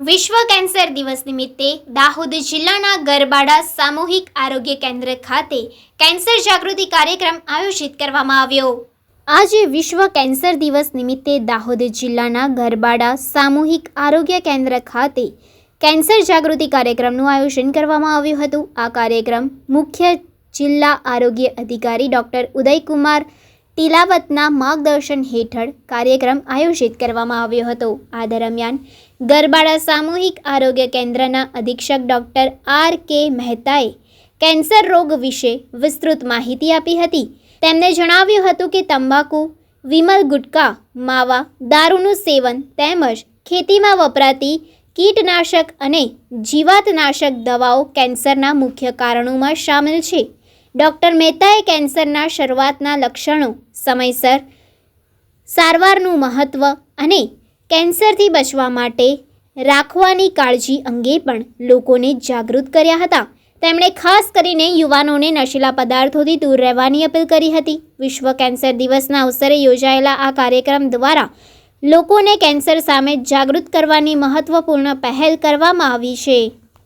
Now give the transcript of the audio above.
વિશ્વ કેન્સર દિવસ નિમિત્તે દાહોદ જિલ્લાના ગરબાડા સામૂહિક આરોગ્ય કેન્દ્ર ખાતે કેન્સર જાગૃતિ કાર્યક્રમ આયોજિત કરવામાં આવ્યો. આજે વિશ્વ કેન્સર દિવસ નિમિત્તે દાહોદ જિલ્લાના ગરબાડા સામૂહિક આરોગ્ય કેન્દ્ર ખાતે કેન્સર જાગૃતિ કાર્યક્રમનું આયોજન કરવામાં આવ્યું હતું. આ કાર્યક્રમ મુખ્ય જિલ્લા આરોગ્ય અધિકારી ડૉક્ટર ઉદયકુમાર ટીલાવતના માર્ગદર્શન હેઠળ કાર્યક્રમ આયોજિત કરવામાં આવ્યો હતો. આ દરમિયાન ગરબાડા સામૂહિક આરોગ્ય કેન્દ્રના અધિક્ષક ડૉક્ટર આર કે મહેતાએ કેન્સર રોગ વિશે વિસ્તૃત માહિતી આપી હતી. તેમણે જણાવ્યું હતું કે તંબાકુ, વિમલ ગુટકા, માવા, દારૂનું સેવન તેમજ ખેતીમાં વપરાતી કીટનાશક અને જીવાતનાશક દવાઓ કેન્સરના મુખ્ય કારણોમાં સામેલ છે. ડૉક્ટર મહેતાએ કેન્સરના શરૂઆતના લક્ષણો, સમયસર, સારવારનું મહત્ત્વ અને કેન્સરથી બચવા માટે રાખવાની કાળજી અંગે પણ લોકોને જાગૃત કર્યા હતા. તેમણે ખાસ કરીને યુવાનોને નશીલા પદાર્થોથી દૂર રહેવાની અપીલ કરી હતી. વિશ્વ કેન્સર દિવસના અવસરે યોજાયેલા આ કાર્યક્રમ દ્વારા લોકોને કેન્સર સામે જાગૃત કરવાની મહત્વપૂર્ણ પહેલ કરવામાં આવી છે.